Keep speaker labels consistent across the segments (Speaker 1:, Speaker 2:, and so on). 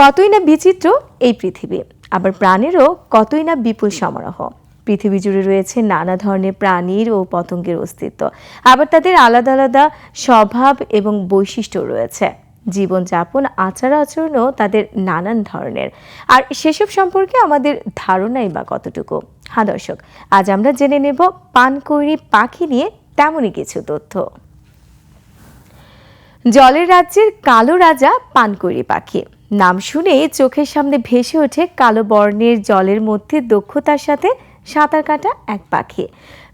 Speaker 1: কতই না বিচিত্র এই পৃথিবী। আবার প্রাণেরও কতই না বিপুল সমারোহ। পৃথিবী জুড়ে রয়েছে নানা ধরনের প্রাণীর ও পতঙ্গের অস্তিত্ব। আবার তাদের আলাদা আলাদা স্বভাব এবং বৈশিষ্ট্য রয়েছে। জীবনযাপন আচার আচরণও তাদের নানান ধরনের। আর সেসব সম্পর্কে আমাদের ধারণাই বা কতটুকু? হ্যাঁ দর্শক, আজ আমরা জেনে নেব পানকৌড়ি পাখি নিয়ে তেমনই কিছু তথ্য। জলের রাজ্যের কালো রাজা পানকড়ি পাখি। নাম শুনে চোখের সামনে ভেসে ওঠে কালো বর্ণের জলের মধ্যে দক্ষতার সাথে সাঁতার কাটা এক পাখি।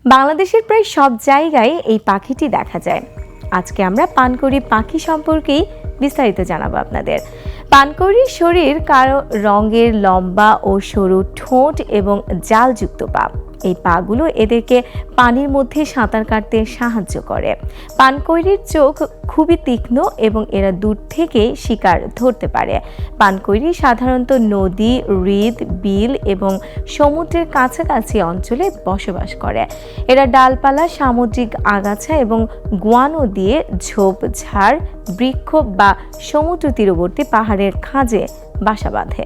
Speaker 1: বাংলাদেশের প্রায় সব জায়গায় এই পাখিটি দেখা যায়। আজকে আমরা পানকড়ি পাখি সম্পর্কেই বিস্তারিত জানাব আপনাদের। পানকড়ির শরীর কারও রঙের লম্বা ও সরু ঠোঁট এবং জালযুক্ত পা। এই পাগুলো এদেরকে পানির মধ্যে সাঁতার কাটতে সাহায্য করে। পানকৈরির চোখ খুবই তীক্ষ্ণ এবং এরা দূর থেকে শিকার ধরতে পারে। পানকৈরি সাধারণত নদী, হ্রদ, বিল এবং সমুদ্রের কাছাকাছি অঞ্চলে বসবাস করে। এরা ডালপালা, সামুদ্রিক আগাছা এবং গোয়ানো দিয়ে ঝোপ ঝাড় বৃক্ষ বা সমুদ্র তীরবর্তী পাহাড়ের খাঁজে বাসা বাঁধে।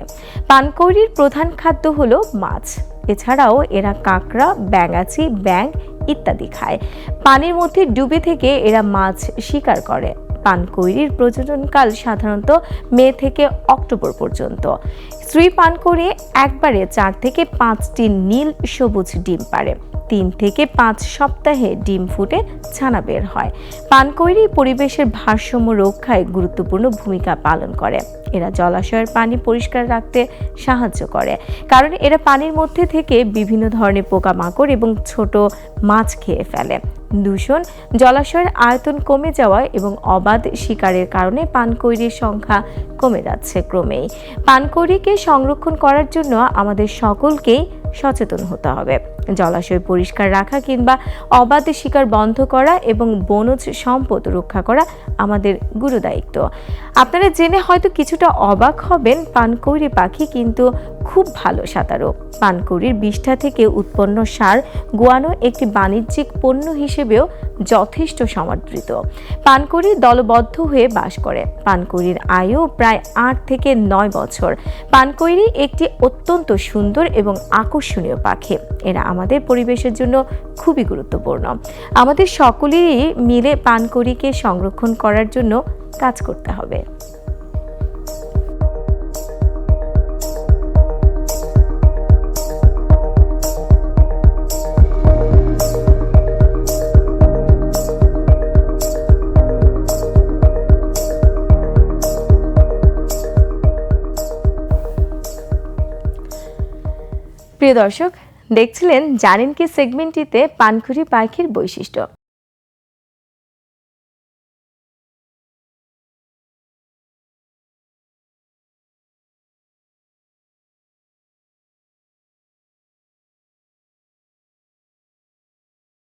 Speaker 1: পানকৌড়ির প্রধান খাদ্য হলো মাছ। এছাড়াও এরা কাঁকড়া, ব্যাঙাচি ব্যাং ইত্যাদি খায়। পানির মধ্যে ডুবে থেকে এরা মাছ শিকার করে। পানকৌড়ির প্রজননকাল সাধারণত মে থেকে অক্টোবর পর্যন্ত। স্ত্রী পানকৌড়ি একবারে চার থেকে পাঁচটি নীল সবুজ ডিম পারে তিন থেকে পাঁচ সপ্তাহে ডিম ফুটে ছানা বের হয়। পানকৈরি পরিবেশের ভারসাম্য রক্ষায় গুরুত্বপূর্ণ ভূমিকা পালন করে। এরা জলাশয়ের পানি পরিষ্কার রাখতে সাহায্য করে। কারণ এরা পানির মধ্যে থেকে বিভিন্ন ধরনের পোকামাকড় এবং ছোট মাছ খেয়ে ফেলে। দূষণ জলাশয়ের আয়তন কমে যাওয়া এবং অবাধ শিকারের কারণে পানকৈরির সংখ্যা কমে যাচ্ছে ক্রমেই। পানকৈরিকে সংরক্ষণ করার জন্য আমাদের সকলকেই সচেতন হতে হবে। জলাশয় পরিষ্কার রাখা কিংবা অবাধে শিকার বন্ধ করা এবং বনজ সম্পদ রক্ষা করা আমাদের গুরু দায়িত্ব আপনারা জেনে হয়তো কিছুটা অবাক হবেন পানকৌড়ি পাখি কিন্তু খুব ভালো সাঁতারও পানকৌড়ির বিষ্ঠা থেকে উৎপন্ন সার গোয়ানো একটি বাণিজ্যিক পণ্য হিসেবেও যথেষ্ট সমাদৃত। পানকৌড়ি দলবদ্ধ হয়ে বাস করে। পানকৌড়ির আয়ু প্রায় আট থেকে নয় বছর। পানকৌড়ি একটি অত্যন্ত সুন্দর এবং আকর্ষণীয় পাখি। এরা আমাদের পরিবেশের জন্য খুবই গুরুত্বপূর্ণ। আমাদের সকলেরই মিলে পানকৌড়িকে সংরক্ষণ করার জন্য কাজ করতে হবে। প্রিয় দর্শক দেখছিলেন জানেন কি সেগমেন্টটিতে পানখুরি পাখির বৈশিষ্ট্য।